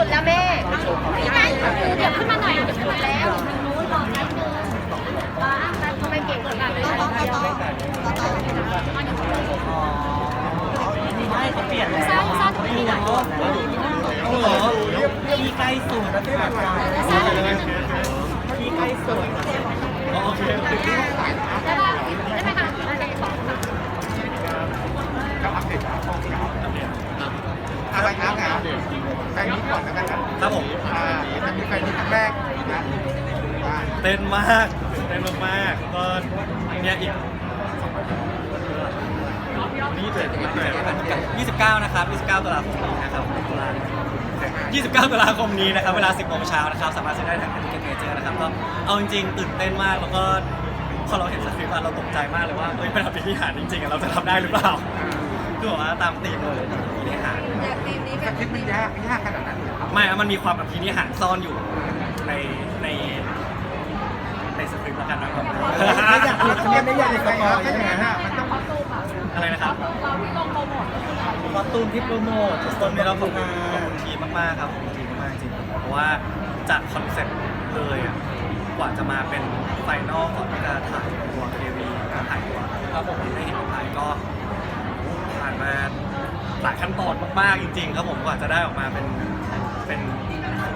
สุดแล้วแม่พี่ได้เดี๋ยวขึ้นมาหน่อยจะสุดแล้วนู้นรอนิดนึงทำไมเก่งขนาดนี้ต่อต่อต่อต่อไม่เขาเปลี่ยนแล้วซ่าซ่าทุกทีหน่อยโอ้โหพี่ใกล้สุดแล้วพี่แบบพี่ใกล้สุดโอเคได้ป่ะได้ไหมคะโอเค อะไรครับงานแฟนนี้ก่อนแล้วกันนะครับผมอ่าจะมีแฟนนี้ครั้งแรกนะว่าเต้นมากเต้นมากๆก็เนี่ยอีกนี่เจ็ดยี่สิบเก้านะครับยี่สิบเก้าตุลาคมนี้นะครับตุลายี่สิบเก้าตุลาคมนี้นะครับ เวลาสิบโมงเช้านะครับ สามารถซื้อได้ทางทิเก็ตเมเจอร์นะครับ ก็เอาจริงๆตื่นเต้นมาก แล้วก็พอเราเห็นสคริปต์อะเราตกใจมากเลยว่าเฮ้ยเป็นอภินิหารจริงๆอะเราจะทำได้หรือเปล่า คือแบบว่าตามตีมเลยอภินิหารอยากทีมนี้สกับคริปต์มันยากไม่ยากขนาดนั้นเลยครับไม่อะมันมีความแบบพินิหารซ่อนอยู่ในในในสคริปต์แล้วกันนะครับไม่อยากหลุดเนี่ยไม่อยากหลุดสปอยใช่ไหมฮะมันต้องอะไรนะครับเราที่ลงโปรโมทก็คือเราคอสตูมที่โปรโมททุกคนมีเราขอบคุณขอบคุณทีมมากๆครับขอบคุณทีมมากๆจริงเพราะว่าจากคอนเซ็ปต์เลยอะกว่าจะมาเป็นไฟนอลก่อนที่จะถ่ายตัวเควีการถ่ายตัวครับผมได้เห็นถ่ายก็ผ่าน มาหลายขั้นตอนมากๆจริง ๆ ครับผมกว่าจะได้ออกมาเป็นเป็น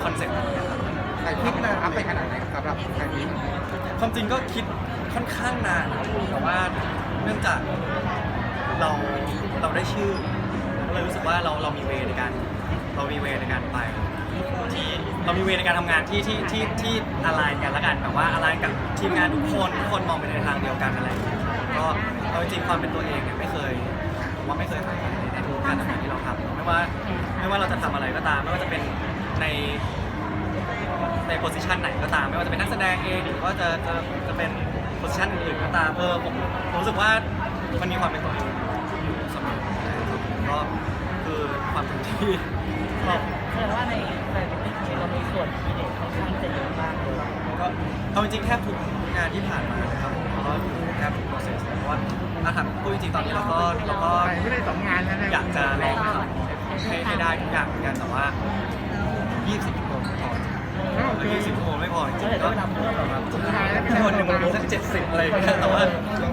คอนเซ็ปต์นี้ครับแต่คิดนะอัพไปขนาดไหนสำหรับแฟนนี้ความจริงก็คิดค่อนข้างนานครับแต่ว่าเนื่องจากเราเราได้ชื่อเราเลยรู้สึกว่าเราเรามีเวในการเรามีเวในการไปที่เรามีเวในการทำงานที่ที่ที่ที่อะไรกันละกันแบบว่าอะไรกับทีมงานทุกคนทุกคนมองไปในทางเดียวกันอะไรอย่างเงี้ยครับก็เอาจริงความเป็นตัวเองเนี่ยไม่เคย ผมว่าไม่เคยหายไปในในทุกการทำงานที่เราทำไม่ว่าไม่ว่าเราจะทำอะไรก็ตาม ไม่ว่าจะเป็นในในโพสิชันไหนก็ตาม ไม่ว่าจะเป็นนักแสดงเองหรือว่าจะจะจะเป็นโพสิชันอื่นๆก็ตามเออผมผมรู้สึกว่ามันมีความเป็นตัวเองอยู่เสมอนะครับก็คือความเป็นที่ก็ แสดงว่าในแฟนมิตติ้งเรามีส่วนที่เด็กค่อนข้างจะเยอะมากเลย ก็เอาจริงๆแทบทุกงานที่ผ่านมานะครับผมก็แทบทุกโปรเซสเพ ราะว่าถ้าถามพูดจริงๆตอนนี้เราก็เราก็ไปไม่ได้สองงานแล้วนะอยากจะลองทำให้ให้ได้ทุกอย่างเหมือนกันแต่ว่า 20ชั่วโมงไม่พอจริง20ชั่วโมงไม่พอจริงๆก็สุดท้ายแล้วทุกคนหนึ่งมันมีสักเจ็ดสิบอะไรอย่างเงี้ยแต่ว่า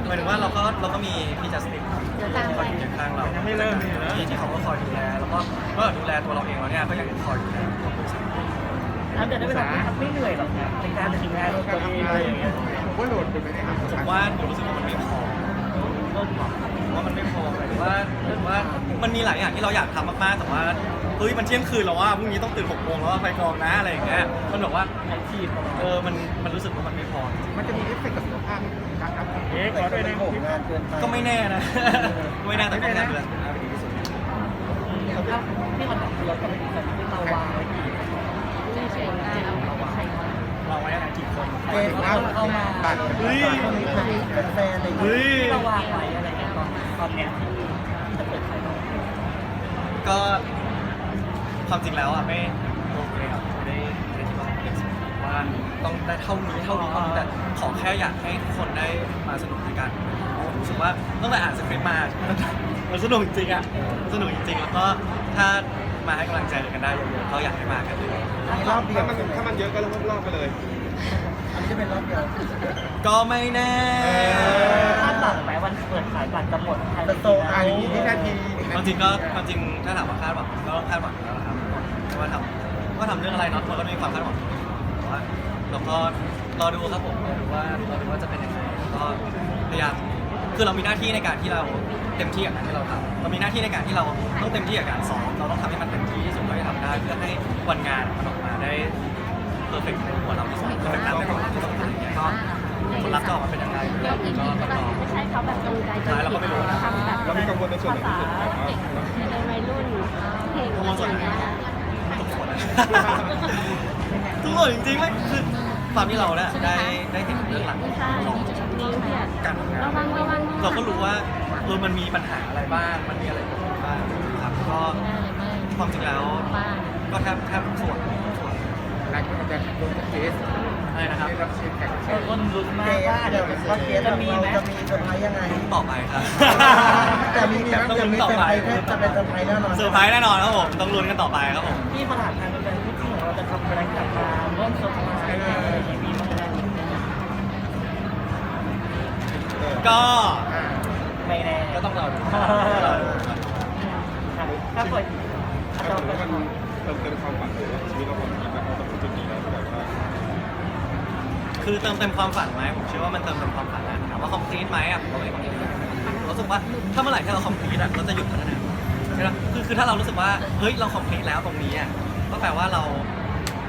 หมายถึงว่าเราก็เราก็มีพี่จัสตินที่คอยอยู่เคียงข้างเรายังไม่เริ่มเลยนะที่ที่เขาก็คอยดูแลแล้วก็ก็ดูแลตัวเราเองแล้วเนี่ยก็ยังคอยดูแลตัวผู้ชายแล้วเดี๋ยวได้เวลาทำไม่เหนื่อยหรอกนะในการทำงานตัวเองอะไรอย่างเงี้ยผมว่าโหลดไปไหมครับผมว่าผมรู้สึกว่ามันไม่พอ ผมว่ามันไม่พอหมายถึงว่าหมายถึงว่ามันมีหลายอย่างที่เราอยากทำมากๆแต่ว่าเฮ้ยมันเที่ยงคืนแล้วว่าพรุ่งนี้ต้องตื่นหกโมงแล้วว่าไปกองนะอะไรอย่างเงี้ยมันบอกว่าไอทีมเออมันมันรู้สึกว่ามันไม่พอ มันจะมีเอฟเฟกต์กับสุขภาพครับเอ๊ะขอด้วยนะผมงานเกินไปก็ไม่แน่นะ ไม่แน่แต่ก็ไม่แน่เดือนที่มันแบบเราก็เป็นแฟนมิตติ้งเราวางไว้กี่ เฉยๆได้เอาไปใช้ก่อน เราไว้อะไร กี่คนเอ๊ะเข้ามาบัตรเฮ้ยเป็นแฟนอะไรเฮ้ยยที่ราวางไว้อะไรเงี้ยตอนตอนเนี้ยที่จะเปิดขายต่อก็ความจริงแล้วอะไม่โอเคครับไม่ได้ไม่ได้ที่ว่าว่าต้องได้เท่านี้เท่านี้เท่านี้แต่ขอแค่อยากให้ทุกคนได้มาสนุกด้วยกันผมรู้สึกว่าตั้งแต่อ่านสคริปต์มามันสนุกจริงอะสนุกจริงแล้วก็ถ้ามาให้กำลังใจกันได้เยอะๆก็อยากให้มากันเลยรอบเดียวมันถ้ามันเยอะก็รอบรอบไปเลย จะเป็นรอบเดียวก็ไม่แน่ คาดหวังไหมวันเปิดขายบัตรจะหมดภายในโตอันนี้ที่นาทีความจริงก็ความจริงถ้าถามว่าคาดหวังก็คาดหวังอยู่แล้วนะครับไม่ว่าทำว่าทำเรื่องอะไรเนาะมันก็มีความคาดหวังแต่ว่าเราก็รอดูครับผมรอดูว่ารอดูว่าจะเป็นยังไงแล้วก็พยายามคือเรามีหน้าที่ในการที่เราเต็มที่กับงานที่เราทำเรามีหน้าที่ในการที่เราต้องเต็มที่กับการซ้อมเราต้องทำให้มันเต็มที่ที่สุดเท่าที่ทำได้เพื่อให้วันงานมันออกมาได้ เพอร์เฟกต์ในหัวเราที่สุดเพอร์เฟกต์ตามในหัวเราที่สุดอะไรอย่างเงี้ยก็ผลลัพธ์จะออกมาเป็นยังไงเดี๋ยวอีกก็นิดก็นึงรอ ไม่ใช่เขาแบบจงใจจะท้ายเราก็ไม่รู้นะ ทำแบบเรามีกังวลในส่วนไหนที่สุดภาษาเด็กในวัยรุ่นเพลงกังวลส่วนไหนอะไรเงี้ยทุกคนนะทุกคนจริงๆไม่คือความที่เราเนี่ยได้ได้เห็นเรื่องหลังไม่ใช่ของนิ้วเนี่ยการทำงาน ระวังระวังเราก็รู้ว่าเออมันมีปัญหาอะไรบ้าง มันมีอะไรเกิดขึ้นบ้างครับก็ความจริงแล้ว บ้านก็แทบแทบทุกส่วนทุกส่วน หลายคนอาจจะโดนเคสอะไรนะครับได้รับเชิญแขกรับเชิเออญคนลุ้นมากว่าเดี๋ยวว่าเกสจะมีไหมจะมีเซอร์ไพรส์ยังไงต่อไปครับแต่มีแต่จะมีเซอร์ไพรส์แค่จะเป็นเซอร์ไพรส์แน่นอนเซอร์ไพรส์แน่นอนครับผมต้องลุ้นกันต่อไปครับผมที่มาถามทางเป็นที่จริงเราจะทำอะไรกลับมาร่วมเซอร์ไพรส์อะไรอย่างนี้บ้างไหมก็อ่าไม่แน่ก็ต้องรอดูถ้าเปิดถ้าสมมติว่ามันเติมเต็มความฝันหรือว่าชีวิตเราความคิดนะเขาต้อง จุดนี้แล้วแบบว่าคือเติมเต็มความฝันไหมผมเชื่อว่ามันเติมเต็มความฝันแหละถามว่าคอมพลีทไหมอะผมก็ไม่คอมพลีทรู้สึกว่าถ้าเมื่อไหร่ที่เราคอมพลีทอะเราจะหยุดพัฒนาใช่ไหมคือคือถ้าเรารู้สึกว่าเฮ้ยเราคอมพลีทแล้วตรงนี้อะก็แปลว่าเรา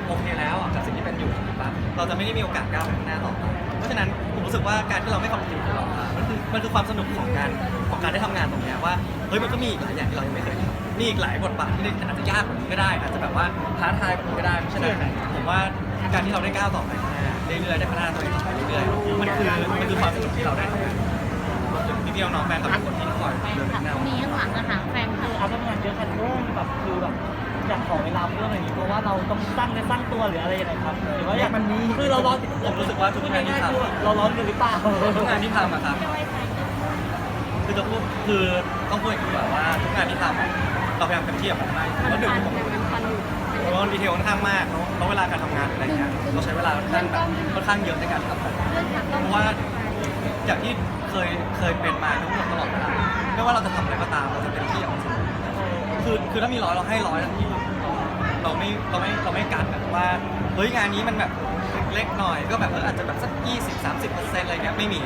โอเคแล้วอะกับสิ่งที่เป็นอยู่ถูกปะเราจะไม่ได้มีโอกาสก้าวไปข้างหน้าต่อไปเพราะฉะนั้นผมรู้สึกว่าการที่เราไม่คอมพลีทตลอดเวลา มันคือมันคือความสนุกของการของการได้ทำงานตรงเนี้ยว่าเฮ้ยมันก็มีอีกหลายอย่างที่เรายังไม่เคยทำมีอีกหลายบทบาทที่อาจจะยากกว่านี้ก็ได้อาจจะแบบว่าท้าทายกว่านี้ก็ได้เพราะฉะนั้นผมว่าการที่เราได้ก้าวต่อไปข้างหน้าเรื่อยๆได้พัฒนาตัวเองต่อไปเรื่อยๆมันคือมันคือความสนุกที่เราได้ทำงานรวมถึงพี่ๆน้องๆแฟนคลับทุกคนที่คอยแฟนเดินคลับหน้าก็มีข้างหลังนะคะแฟนคลับเอาทำงานเยอะกันร่วมแบบคือแบบอยากขอเวลาเพิ่มอะไรอย่างนี้เพราะว่าเราต้องสร้างในสร้างตัวหรืออะไรยังไงครับหรือว่าอยากมันนี้คือเราร้อนผมรู้สึกว่าทุกงานที่ง่ายทๆคือเราร้อนกันหรือเปล่าำทุกงานที่ทำอะครับ คือจะพูดคือต้องพูดอย่างนี้ก่อนว่าทุกงานที่ทำอะเราพยายามเต็มที่กับมันมากเพราะหนึ่งผมเพราะว่าดีเทลค่อนข้างมากเนอะแล้วเวลาการทำงานอะไรเงี้ยเราใช้เวลาค่อนข้างแบบค่อนข้างเยอะในการทำมันเรื่องผักเพต้มราะว่าอย่างที่เคยเคยเป็นมาทั้งหมดตลอดเวลาไม่ว่าเราจะทำอะไรก็ตามเราจะเต็มที่กับมันคือคือถ้ามีร้อยเราให้ร้อยทันทีเราไม่เราไม่เราไม่กัดแบบว่าเฮ้ยงานนี้มันแบบ เล็กหน่อยก็แบบเอออาจจะแบบสัก20 30เปอร์เซ็นต์อะไรเงี้ยไม่มี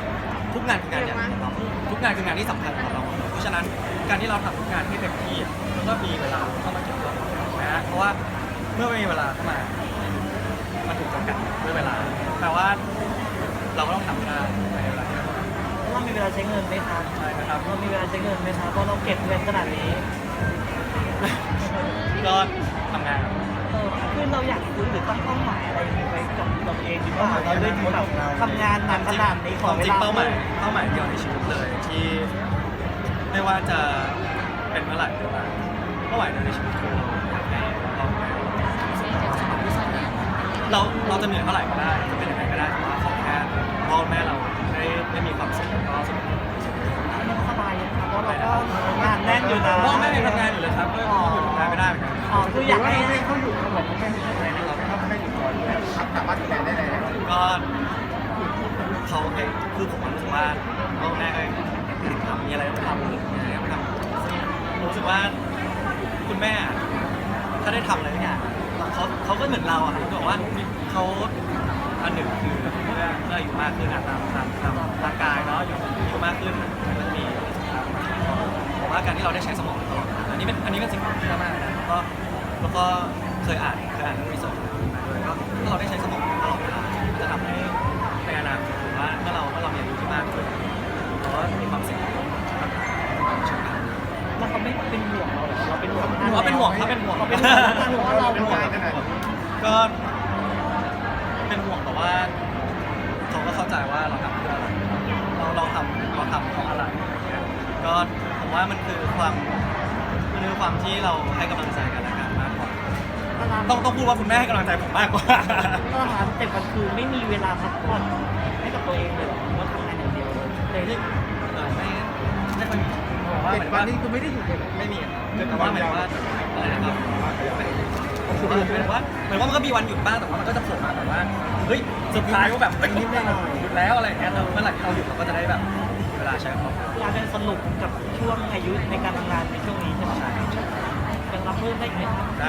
ทุกงานคืองานอย่างของเราทุกงานคืองานที่สำคัญของเรา เพราะฉะนั้นการที่เราทำทุกงานให้เต็มที่อะมันก็มีเวลาเข้ามาเกี่ยวข้องนะฮะเพราะว่าเมื่อไม่มีเวลาเข้ามามันถูกจำกัดด้วยเวลาแปลว่าเราก็ต้องทำให้ได้ในเวลาที่เราเรามีเวลาใช้เงินไหมครับใช่นะครับ เรามีเวลาใช้เงินไหมครับเพราะเราเก็บเงินขนาดนี้ ก็ทำงาน เออคือเราอยากซื้อหรือตั้งเป้าหมายอะไรไว้กับตัวเองดีกว่าเราด้วยที่แบบทำงานหนักขนาดนี้ขอเวจริงลาๆเป้าหมายเป้าหมายเดียวในชีวิตเลย ที่ไม่ว่าจะเป็นเมื่อไหร่ก็ตามเป้าหมายเดียวในชีวิตคือเราอยากให้เราเราเราจะเหนื่อยเท่าไหร่ก็ได้จะเป็นยังไงก็ได้แต่ว่าขอแค่พ่อแม่เราได้ได้มีความสุขแล้วก็สุขไม่สบายนะครับเพราะเราก็งานแน่นอยู่นะพ่อแม่ยังทำงานอยู่เลยครับก็อยู่ทำงานไม่ได้เหมือนกันอ๋อคืออยากให้ให้เขาอยู่เขาบอก สามารถดูแลได้แล้วก็เขาเองคือผมรู้สึกว่าพ่อแม่ก็ทำมีอะไรก็ทำมีอะไรก็ทำซึ่งผมรู้สึกว่าคุณแม่ถ้าได้ทำอะไรทุกอย่างเขาเขาก็เหมือนเราอะเขาบอกว่าเขาอันหนึ่งคือเมื่อเมื่ออายุมากขึ้นอะตามตามตามร่างกายเนาะอายู่อายุมากขึ้นมันมีผมว่าการที่เราได้ใช้สมองตลอดเวลาอันนี้เป็นอันนี้เป็นสิ่งที่เชื่อมากนะแล้วก็แล้วก็เคยอ่านเคยอ่านเรื่องวิจัยมาด้วย ก็ถ้าเราได้ใช้สมองตลอดเวลามันจะทำให้ในอนาคตหรือว่าเมื่อเราเมื่อเรามีอายุที่มากขึ้นเราก็มีความเสี่ยงต่างๆใช่ไหมแล้วเขาไม่เป็นห่วงเราเหรอเราเป็นห่วงเขาเป็นห่วงเขาเป็นห่วงเขาเป็นห่วงเขาเป็นห่วงว่าเราเป็นห่วงเป็นห่วงก็เป็นห่วงแต่ว่าเขาก็เข้าใจว่าเราทำเพื่ออะไรเราเราทำเราทำเพราะอะไรก็ผมว่ามันคือความมันคือความที่เราให้กำลังใจกัน ต้องต้องพูดว่าคุณแม่ให้กำลังใจผมมากกว่าก็ถามเจ็ดวันคือไม่มีเวลาพักผ่อนให้กับตัวเองเลยเหรอว่าทำงานอย่างเดียวเลยเลยที่เออไม่ไม่ค่อยมีผมว่าหเจ็มายดถึงวันว่านี้คือไม่ได้อยู่เลยไม่มีแต่ว่าหมายถึงว่าอะไรนะครับหมายถึงว่าหมายถึงว่ามันก็มีวันหยุดบ้างแต่ว่ามันก็จะโผล่มาแบบว่าเฮ้ยสุดท้ายว่าแบบเฮ้ยหยุดแล้วอะไรอย่างเงี้ยเมื่อไหร่ที่เราหยุดเราก็จะได้แบบเวลาใช้กับครอบครัว อยากเป็นสนุกกับช่วงอายุในการทำงานในช่วงนี้ใช่ไหมยังรับเพิ่ม ได้อีกไหมได้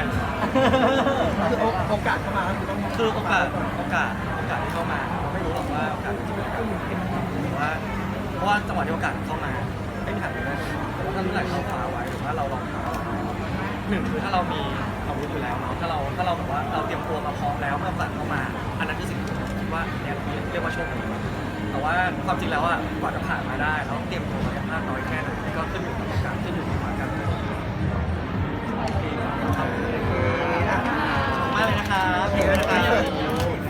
คือโอกาสเข้ามาก็คือต้องคือโอกาสโอกาสโอกาสที่เข้ามาไม่รู้หรอกว่าโอกาสจะเป็นยังไงหรือว่าเพราะว่าจังหวะที่โอกาสเข้ามาไม่มีทางเลยนะแต่ว่าถ้าเมื่อไหร่เราคว้าไว้หรือว่าเราลองทำหนึ่งคือถ้าเรามีอาวุธอยู่แล้วเนาะถ้าเราถ้าเราแบบว่าเราเตรียมตัวมาพร้อมแล้วเมื่อโอกาสเข้ามา อันนั้นคือสิ่งที่ผมคิดว่าเนี่ยเรียกว่าโชคดีแต่ว่าความจริงแล้วอะกว่าจะผ่านมาได้เราต้องเตรียมตัวมาอย่างมากน้อยู่ ขอบคุณมากเลยนะครับเพลงนะครับ